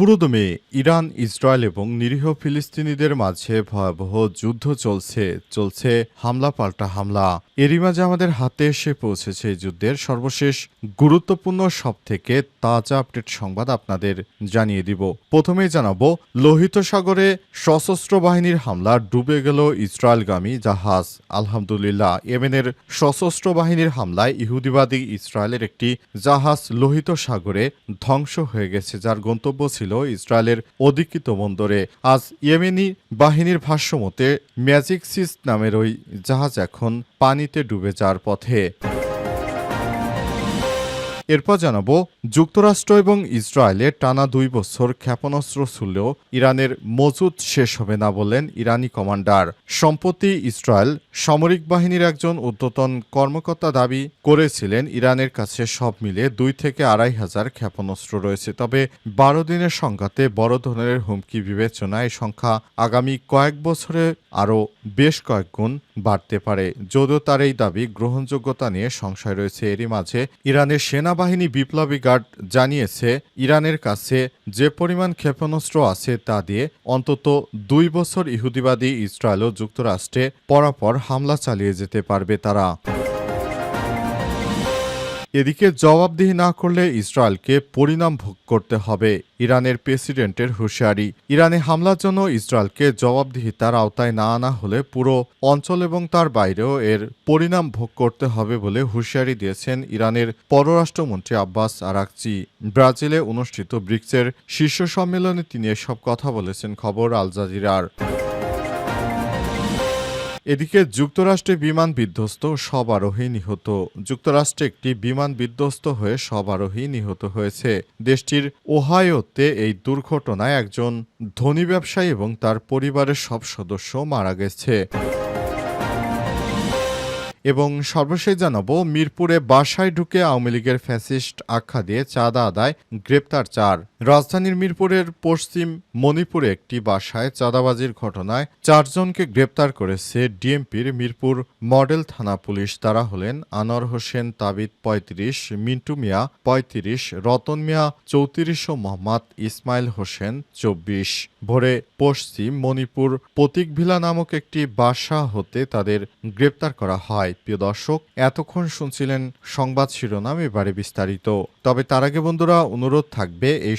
পুরোদমে Iran, Israel এবং নিরীহ ফিলিস্তিনিদের মাঝে ভয়াবহ যুদ্ধ চলছে চলছে হামলা পাল্টা হামলা। এরই মাঝে আমাদের হাতে এসে পৌঁছেছে যুদ্ধের সর্বশেষ গুরুত্বপূর্ণ সব থেকে তাজা আপডেট সংবাদ আপনাদের জানিয়ে দিব। প্রথমেই জানাব, লোহিত সাগরে সশস্ত্র বাহিনীর হামলা ডুবে গেল ইসরায়েলগামী জাহাজ। আলহামদুলিল্লাহ, ইয়েমেনের সশস্ত্র বাহিনীর হামলায় ইহুদিবাদী ইসরায়েলের একটি জাহাজ লোহিত সাগরে ধ্বংস হয়ে গেছে, যার গন্তব্য ছিল ইসরায়েলের অধিকৃত বন্দরে। আজ ইয়েমেনি বাহিনীর ভাষ্যমতে, ম্যাজিক সিস নামের ওই জাহাজ এখন পানিতে ডুবে যাওয়ার পথে। এরপর জানাব, যুক্তরাষ্ট্র এবং ইসরায়েলে টানা দুই বছর ক্ষেপণাস্ত্র ছুড়লেও ইরানের মজুদ শেষ হবে না বললেন ইরানি কমান্ডার। সম্প্রতি ইসরায়েল সামরিক বাহিনীর একজন ঊর্ধ্বতন কর্মকর্তা দাবি করেছিলেন, ইরানের কাছে সব মিলে দুই থেকে আড়াই হাজার ক্ষেপণাস্ত্র রয়েছে। তবে বারো দিনের সংঘাতে বড় ধরনের হুমকি বিবেচনায় এই সংখ্যা আগামী কয়েক বছরে আরও বেশ কয়েক গুণ বাড়তে পারে। যদিও তার এই দাবি গ্রহণযোগ্যতা নিয়ে সংশয় রয়েছে, এরই মাঝে ইরানের সেনাবাহিনী বিপ্লবী গার্ড জানিয়েছে, ইরানের কাছে যে পরিমাণ ক্ষেপণাস্ত্র আছে তা দিয়ে অন্তত দুই বছর ইহুদিবাদী ইসরায়েল ও যুক্তরাষ্ট্রে পরাপর হামলা চালিয়ে যেতে পারবে তারা। এদিকে জবাবদিহি না করলে ইসরায়েলকে পরিণাম ভোগ করতে হবে, ইরানের প্রেসিডেন্টের হুঁশিয়ারি। ইরানে হামলার জন্য ইসরায়েলকে জবাবদিহিতার আওতায় না আনা হলে পুরো অঞ্চল এবং তার বাইরেও এর পরিণাম ভোগ করতে হবে বলে হুঁশিয়ারি দিয়েছেন ইরানের পররাষ্ট্রমন্ত্রী আব্বাস আরাকচি। ব্রাজিলে অনুষ্ঠিত ব্রিক্সের শীর্ষ সম্মেলনে তিনি এসব কথা বলেছেন, খবর আল জাজিরার। এদিকে যুক্তরাষ্ট্রে বিমান বিধ্বস্ত সব আরোহী নিহত। যুক্তরাষ্ট্রে একটি বিমান বিধ্বস্ত হয়ে সব আরোহী নিহত হয়েছে। দেশটির ওহাইওতে এই দুর্ঘটনায় একজন ধনী ব্যবসায়ী এবং তার পরিবারের সব সদস্য মারা গেছে। এবং সর্বশেষ জানাব, মিরপুরে বাসায় ঢুকে আওয়ামী লীগের ফ্যাসিস্ট আখ্যা দিয়ে চাঁদা আদায়, গ্রেপ্তার চার। রাজধানীর মিরপুরের পশ্চিম মণিপুরে একটি বাসায় চাঁদাবাজির ঘটনায় চারজনকে গ্রেপ্তার করেছে ডিএমপির মিরপুর মডেল থানা পুলিশ তারা হলেন আনোয়ার হোসেন তাবিদ পঁয়ত্রিশ, মিন্টু মিয়া পঁয়ত্রিশ, রতন মিয়া চৌত্রিশ ও মোহাম্মদ ইসমাইল হোসেন চব্বিশ। ভোরে পশ্চিম মণিপুর প্রতীকভিলা নামক একটি বাসা হতে তাদের গ্রেপ্তার করা হয়। প্রিয় দর্শক, এতক্ষণ শুনছিলেন সংবাদ শিরোনাম, এবারে বিস্তারিত। তবে তার আগে বন্ধুরা, অনুরোধ থাকবে এই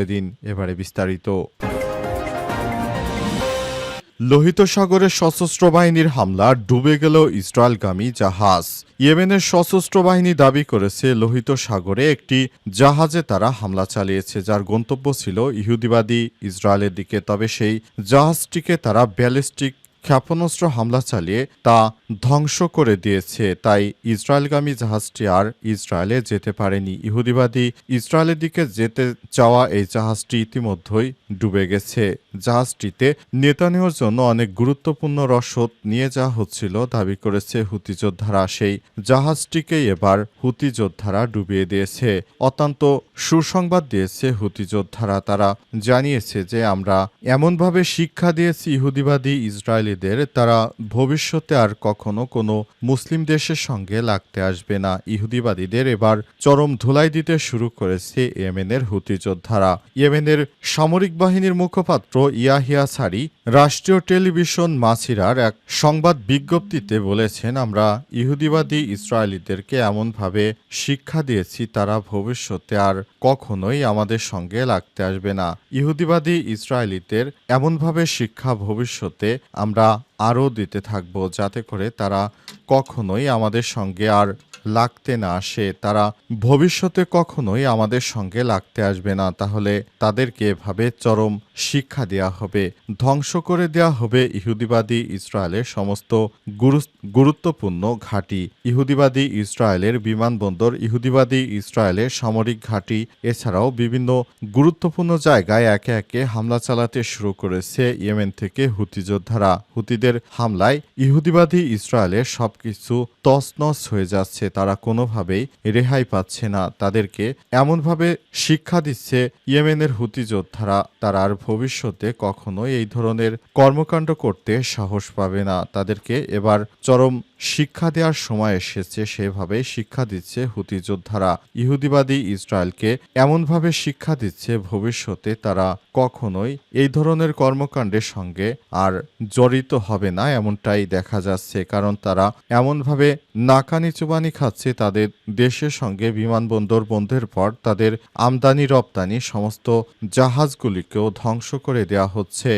দিন, এবারে বিস্তারিত। লোহিত সাগরে সশস্ত্র বাহিনীর হামলা, ডুবে গেল ইসরায়েলগামী জাহাজ। ইয়েমেনের সশস্ত্র বাহিনী দাবি করেছে, লোহিত সাগরে একটি জাহাজে তারা হামলা চালিয়েছে, যার গন্তব্য ছিল ইহুদিবাদী ইসরায়েলের দিকে। তবে সেই জাহাজটিকে তারা ব্যালিস্টিক ক্ষেপণাস্ত্র হামলা চালিয়ে তা ধ্বংস করে দিয়েছে। তাই ইসরায়েলগামী জাহাজটি আর ইসরায়েলে যেতে পারেনি। ইহুদিবাদী ইসরায়েলের দিকে যেতে চাওয়া এই জাহাজটি ইতিমধ্যেই ডুবে গেছে। জাহাজটিতে নেতানিয়র জন্য অনেক গুরুত্বপূর্ণ রসদ নিয়ে যাওয়া হচ্ছিল দাবি করেছে হুতি যোদ্ধারা। সেই জাহাজটিকেই এবার হুতি যোদ্ধারা ডুবিয়ে দিয়েছে। অত্যন্ত সুসংবাদ দিয়েছে হুতি যোদ্ধারা। তারা জানিয়েছে যে আমরা এমনভাবে শিক্ষা দিয়েছি ইহুদিবাদী ইসরায়েলিদের, তারা ভবিষ্যতে আর কখনো কোনো মুসলিম দেশের সঙ্গে লাগতে আসবে না। ইহুদিবাদীদের এবার চরম ধুলাই দিতে শুরু করেছে ইয়েমেনের হুতি যোদ্ধারা। ইয়েমেনের সামরিক বাহিনীর মুখপাত্র ইয়াহিয়া সারি রাষ্ট্রীয় টেলিভিশন মাসিরার এক সংবাদ বিজ্ঞপ্তিতে বলেছেন, আমরা ইহুদিবাদী ইসরায়েলিদেরকে এমনভাবে শিক্ষা দিয়েছি, তারা ভবিষ্যতে আর কখনোই আমাদের সঙ্গে লাগতে আসবে না। ইহুদিবাদী ইসরায়েলিদের এমনভাবে শিক্ষা ভবিষ্যতে আমরা আরও দিতে থাকব, যাতে করে তারা কখনোই আমাদের সঙ্গে আর লাগতে না আসে, তারা ভবিষ্যতে কখনোই আমাদের সঙ্গে লাগতে আসবে না। তাহলে তাদেরকে এভাবে চরম শিক্ষা দেওয়া হবে, ধ্বংস করে দেওয়া হবে ইহুদিবাদী ইসরায়েলের সমস্ত গুরু- গুরুত্বপূর্ণ ঘাঁটি। ইহুদিবাদী ইসরায়েলের বিমানবন্দর, ইহুদিবাদী ইসরায়েলের সামরিক ঘাঁটি, এছাড়াও বিভিন্ন গুরুত্বপূর্ণ জায়গায় একে একে হামলা চালাতে শুরু করেছে ইয়েমেন থেকে হুতি যোদ্ধারা। হুতিদের হামলায় ইহুদিবাদী ইসরায়েলের সবকিছু তছনছ হয়ে যাচ্ছে। তারা কোনোভাবেই রেহাই পাচ্ছে না। তাদেরকে এমনভাবে শিক্ষা দিচ্ছে ইয়েমেনের হুতি যোদ্ধারা। তারা আর ভবিষ্যতে কখনোই এই ধরনের কর্মকাণ্ড করতে সাহস পাবে না। তাদেরকে এবার চরম শিক্ষা দেওয়ার সময় এসেছে সেভাবে শিক্ষা দিচ্ছে হুতি যোদ্ধারা। ইহুদিবাদী ইসরায়েলকে এমনভাবে শিক্ষা দিচ্ছে ভবিষ্যতে তারা কখনোই এই ধরনের কর্মকাণ্ডের সঙ্গে আর জড়িত হবে না এমনটাই দেখা যাচ্ছে, কারণ তারা এমনভাবে নাকানি চুবানি খাচ্ছে তাদের দেশের সঙ্গে বিমানবন্দর বন্ধের পর তাদের আমদানি রপ্তানি সমস্ত জাহাজগুলিকেও ধ্বংস করে দেওয়া হচ্ছে।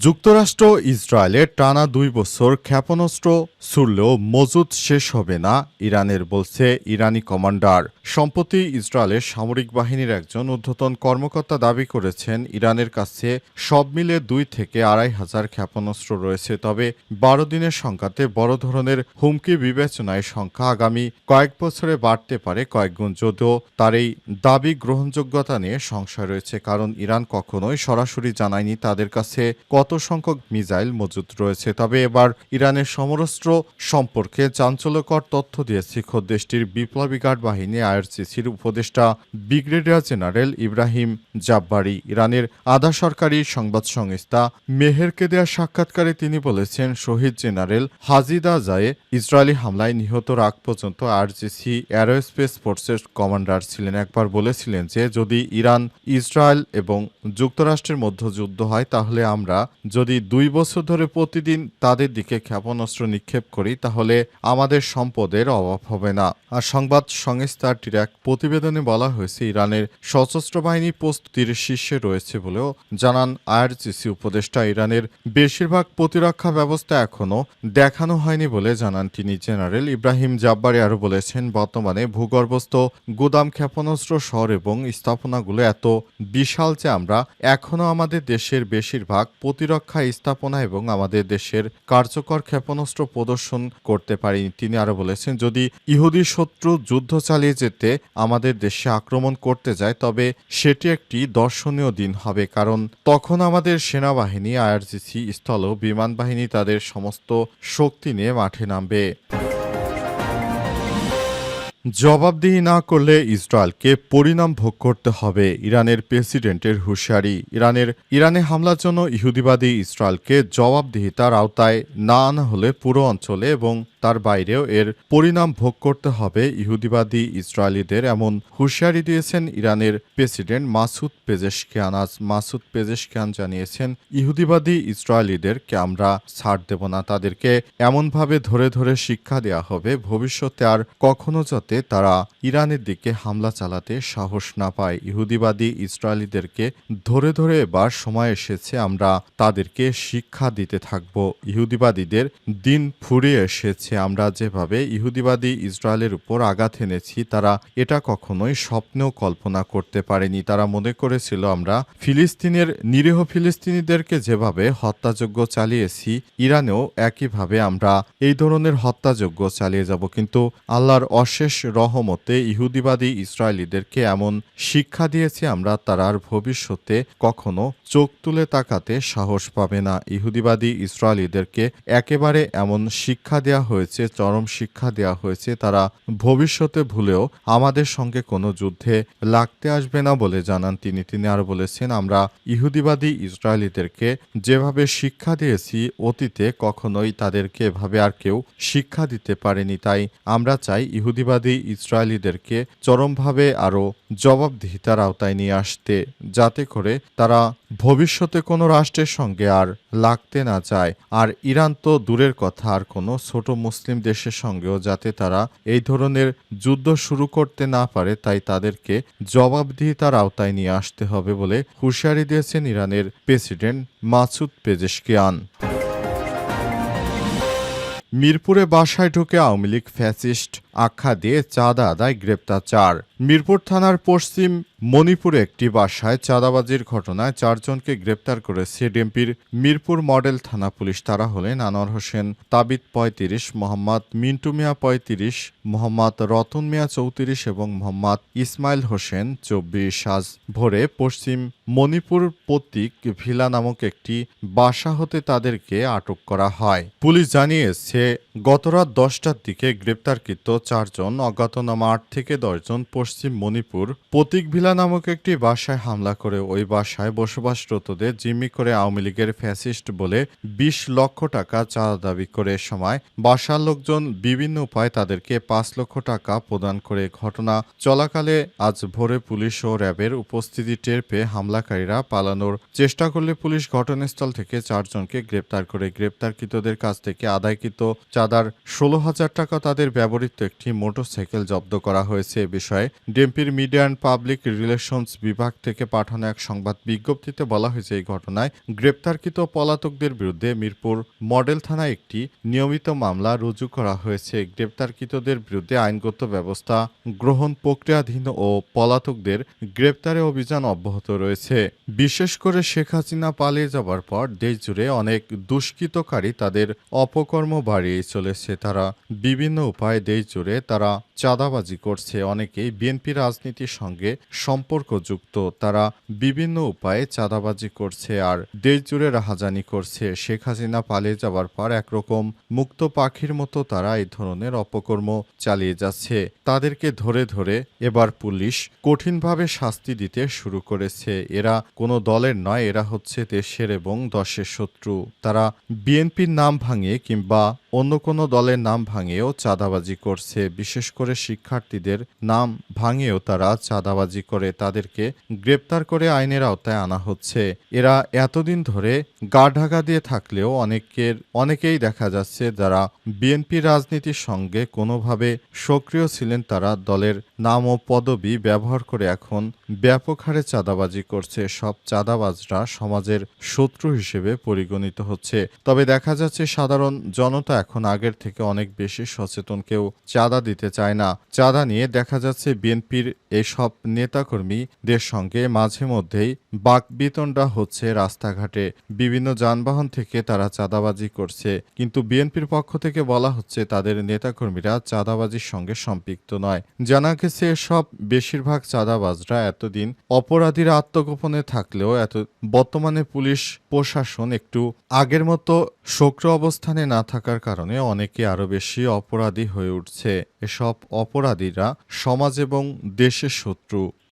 যুক্তরাষ্ট্র ইসরায়েলের টানা দুই বছর ক্ষেপণাস্ত্র ছুড়লেও মজুদ শেষ হবে না, ইরানের বলছে ইরানি কমান্ডার। সম্প্রতি ইসরায়েলের সামরিক বাহিনীর একজন ঊর্ধ্বতন কর্মকর্তা দাবি করেছেন, ইরানের কাছে সব মিলে দুই থেকে আড়াই হাজার ক্ষেপণাস্ত্র রয়েছে, তবে বারো দিনের সংখ্যাতে বড় ধরনের হুমকি বিবেচনায় সংখ্যা আগামী কয়েক বছরে বাড়তে পারে কয়েকগুণ, যদিও তার এই দাবি গ্রহণযোগ্যতা নিয়ে সংশয় রয়েছে, কারণ ইরান কখনোই সরাসরি জানায়নি তাদের কাছে কত সংখ্যক মিসাইল মজুদ রয়েছে, তবে এবার ইরানের সমরস্ত্র সম্পর্কে চাঞ্চল্যকর তথ্য দিয়েছে খোদ দেশটির বিপ্লবী গার্ড বাহিনী আইআরসিসির উপদেষ্টা ব্রিগেডিয়ার জেনারেল ইব্রাহিম জাব্বারি। ইরানের আধা সরকারি সংবাদ সংস্থা মেহেরকে দেওয়া সাক্ষাৎকারে তিনি বলেছেন, শহীদ জেনারেল হাজিদা জায়ে ইসরায়েলি হামলায় নিহত আগ পর্যন্ত আরজিসি অ্যারোস্পেস ফোর্সের কমান্ডার ছিলেন। একবার বলেছিলেন যে, যদি ইরান, ইসরায়েল এবং যুক্তরাষ্ট্রের মধ্যে যুদ্ধ হয়, তাহলে আমরা যদি দুই বছর ধরে প্রতিদিন তাদের দিকে ক্ষেপণাস্ত্র নিক্ষেপ করি, তাহলে আমাদের সম্পদের অভাব হবে না। আর সংবাদ সংস্থাটির এক প্রতিবেদনে বলা হয়েছে, ইরানের সশস্ত্র বাহিনী প্রস্তুতির শীর্ষে রয়েছে বলেও জানান আইআরজিসি উপদেষ্টা। ইরানের বেশিরভাগ প্রতিরক্ষা ব্যবস্থা এখনও দেখানো হয়নি বলে জানান তিনি। জেনারেল ইব্রাহিম জাব্বারি আরও বলেছেন, বর্তমানে ভূগর্ভস্থ গুদাম ক্ষেপণাস্ত্র শহর এবং স্থাপনাগুলো এত বিশাল যে আমরা এখনও আমাদের দেশের বেশিরভাগ প্রতিরক্ষা স্থাপনা এবং আমাদের দেশের কার্যকর ক্ষেপণাস্ত্র প্রদর্শন করতে পারিনি তিনি আরও বলেছেন। যদি ইহুদি শত্রু যুদ্ধ চালিয়ে যেতে আমাদের দেশে আক্রমণ করতে যায়, তবে সেটি একটি দর্শনীয় দিন হবে, কারণ তখন আমাদের সেনাবাহিনী আইআরজিসি স্থল বিমান বাহিনী তাদের সমস্ত শক্তি নিয়ে মাঠে নামবে। জবাবদিহি না করলে ইসরায়েলকে পরিণাম ভোগ করতে হবে, ইরানের প্রেসিডেন্টের হুঁশিয়ারি। ইরানের, ইরানে হামলার জন্য ইহুদিবাদী ইসরায়েলকে জবাবদিহিতার আওতায় না আনা হলে পুরো অঞ্চলে এবং তার বাইরেও এর পরিণাম ভোগ করতে হবে ইহুদিবাদী ইসরায়েলিদের, এমন হুঁশিয়ারি দিয়েছেন ইরানের প্রেসিডেন্ট মাসুদ পেজেশকিয়ান। আজ মাসুদ পেজেশকিয়ান জানিয়েছেন, ইহুদিবাদী ইসরায়েলিদেরকে আমরা ছাড় দেব না। তাদেরকে এমনভাবে ধরে ধরে শিক্ষা দেওয়া হবে। ভবিষ্যতে আর কখনো যাতে তারা ইরানের দিকে হামলা চালাতে সাহস না পায়। ইহুদিবাদী ইসরায়েলিদেরকে ধরে ধরে এবার সময় এসেছে, আমরা তাদেরকে শিক্ষা দিতে থাকব। ইহুদিবাদীদের দিন ফুরিয়ে এসেছে। আমরা যেভাবে ইহুদিবাদী ইসরায়েলের উপর আঘাত এনেছি, তারা এটা কখনোই স্বপ্নেও কল্পনা করতে পারেনি। তারা মনে করেছিল, আমরা ফিলিস্তিনের, নিরীহ ফিলিস্তিনিদেরকে যেভাবে হত্যাযজ্ঞ চালিয়েছি, ইরানেও একইভাবে আমরা এই ধরনের হত্যাযজ্ঞ চালিয়ে যাব। কিন্তু আল্লাহর অশেষ রহমতে ইহুদিবাদী ইসরায়েলিদেরকে এমন শিক্ষা দিয়েছি, আমরা তারা আর ভবিষ্যতে কখনো চোখ তুলে তাকাতে সাহস পাবে না। ইহুদিবাদী ইসরায়েলিদেরকে একেবারে এমন শিক্ষা দেওয়া হয়েছে চরম শিক্ষা দেওয়া হয়েছে, তারা ভবিষ্যতে ভুলেও আমাদের সঙ্গে কোনো যুদ্ধে লাগতে আসবে না বলে জানান তিনি। তিনি আরও বলেছেন, আমরা ইহুদিবাদী ইসরায়েলিদেরকে যেভাবে শিক্ষা দিয়েছি, অতীতে কখনোই তাদেরকে এভাবে আর কেউ শিক্ষা দিতে পারেনি। তাই আমরা চাই ইহুদিবাদী ইসরায়েলিদেরকে চরমভাবে আরও জবাবদিহিতার আওতায় নিয়ে আসতে, যাতে করে তারা ভবিষ্যতে কোনো রাষ্ট্রের সঙ্গে আর লাগতে না চায়। আর ইরান তো দূরের কথা, আর কোনো ছোট মুসলিম দেশের সঙ্গেও যাতে তারা এই ধরনের যুদ্ধ শুরু করতে না পারে, তাই তাদেরকে জবাবদিহিতার আওতায় নিয়ে আসতে হবে বলে হুঁশিয়ারি দিয়েছেন ইরানের প্রেসিডেন্ট মাসুদ পেজেশকিয়ান। মিরপুরে বাসায় ঢুকে আওয়ামী লীগ ফ্যাসিস্ট আখ্যা দিয়ে চাঁদা আদায় গ্রেপ্তার চার। মিরপুর থানার পশ্চিম মণিপুরে একটি বাসায় চাঁদাবাজির ঘটনায় চারজনকে গ্রেপ্তার করেছে ডিএমপির মিরপুর মডেল থানা পুলিশ। তারা হলেন আনোয়ার হোসেন তাবিদ পঁয়ত্রিশ, মোহাম্মদ মিন্টু মিয়া পঁয়ত্রিশ, মোহাম্মদ রতন মিয়া চৌত্রিশ এবং মোহাম্মদ ইসমাইল হোসেন চব্বিশ। আজ ভোরে পশ্চিম মণিপুর প্রতীক ভিলা নামক একটি বাসা হতে তাদেরকে আটক করা হয়। পুলিশ জানিয়েছে, গতরাত দশটার দিকে গ্রেপ্তারকৃত চারজন অজ্ঞাতনামা আট থেকে দশজন পশ্চিম মণিপুর। প্রতীক ভিলা নামক একটি বাসায় হামলা করে। ওই বাসায় বসবাসরতদের জিম্মি করে আওয়ামী লীগের ফ্যাসিস্ট বলে বিশ লক্ষ টাকা চাঁদা দাবি করে। সময় বাসার লোকজন বিভিন্ন উপায়ে তাদেরকে পাঁচ লক্ষ টাকা প্রদান করে। ঘটনা চলাকালে আজ ভোরে পুলিশ ও র্যাবের উপস্থিতি টের পেয়ে হামলাকারীরা পালানোর চেষ্টা করলে পুলিশ ঘটনাস্থল থেকে চারজনকে গ্রেপ্তার করে। গ্রেপ্তারকৃতদের কাছ থেকে আদায়কৃত চাঁদার ষোলো হাজার টাকা তাদের ব্যবহৃত একটি মোটরসাইকেল জব্দ করা হয়েছে এ বিষয়ে ডিএমপির মিডিয়া অ্যান্ড পাবলিক রিলেশনস বিভাগ থেকে পাঠানো এক সংবাদ বিজ্ঞপ্তিতে বলা হয়েছে এই ঘটনায় গ্রেপ্তারকৃত পলাতকদের বিরুদ্ধে মিরপুর মডেল থানায় একটি নিয়মিত মামলা রুজু করা হয়েছে। গ্রেপ্তারকৃতদের বিরুদ্ধে আইনগত ব্যবস্থা গ্রহণ প্রক্রিয়াধীন ও পলাতকদের গ্রেপ্তারে অভিযান অব্যাহত রয়েছে। বিশেষ করে শেখ হাসিনা পালিয়ে যাবার পর দেশজুড়ে অনেক দুষ্কৃতকারী তাদের অপকর্ম বাড়িয়ে চলেছে। তারা বিভিন্ন উপায়ে দেশজুড়ে তারা চাঁদাবাজি করছে অনেকেই। বিএনপি রাজনীতির সঙ্গে সম্পর্কযুক্ত। তারা বিভিন্ন উপায়ে চাঁদাবাজি করছে আর দেশজুড়ে রাহাজানি করছে। শেখ হাসিনা পালিয়ে যাবার পর একরকম মুক্ত পাখির মতো তারা এই ধরনের অপকর্ম চালিয়ে যাচ্ছে। তাদেরকে ধরে ধরে এবার পুলিশ কঠিনভাবে শাস্তি দিতে শুরু করেছে। এরা কোনো দলের নয়, এরা হচ্ছে দেশের এবং দশের শত্রু। তারা বিএনপির নাম ভাঙে কিংবা অন্য কোনো দলের নাম ভাঙেও চাঁদাবাজি করছে। বিশেষ করে শিক্ষার্থীদের নাম ভাঙিয়েও তারা চাঁদাবাজি করে তাদেরকে গ্রেপ্তার করে আইনের আওতায় আনা হচ্ছে। এরা এতদিন ধরে গা ঢাকা দিয়ে থাকলেও অনেকের, অনেকেই দেখা যাচ্ছে যারা বিএনপি রাজনীতির সঙ্গে কোনোভাবে সক্রিয় ছিলেন তারা দলের নাম ও পদবি ব্যবহার করে এখন ব্যাপক হারে চাঁদাবাজি করছে সব চাঁদাবাজরা সমাজের শত্রু হিসেবে পরিগণিত হচ্ছে। তবে দেখা যাচ্ছে সাধারণ জনতা এখন আগের থেকে অনেক বেশি সচেতন, কেউ চাঁদা দিতে চায় না। চাঁদা নিয়ে দেখা যাচ্ছে বিএনপির এসব নেতাকর্মীদের সঙ্গে মাঝে মধ্যেই বাকবিতণ্ডা হচ্ছে রাস্তাঘাটে। বিভিন্ন যানবাহন থেকে তারা চাঁদাবাজি করছে, কিন্তু বিএনপির পক্ষ থেকে বলা হচ্ছে তাদের নেতাকর্মীরা চাঁদাবাজির সঙ্গে সম্পৃক্ত নয়। জানা গেছে, সব বেশিরভাগ চাঁদাবাজরা এতদিন অপরাধীরা আত্মগোপনে থাকলেও এত, বর্তমানে পুলিশ প্রশাসন একটু আগের মতো শক্র অবস্থানে না থাকার কারণে অনেকে আরও বেশি অপরাধী হয়ে উঠছে। এসব অপরাধীরা সমাজ এবং দেশের শত্রু।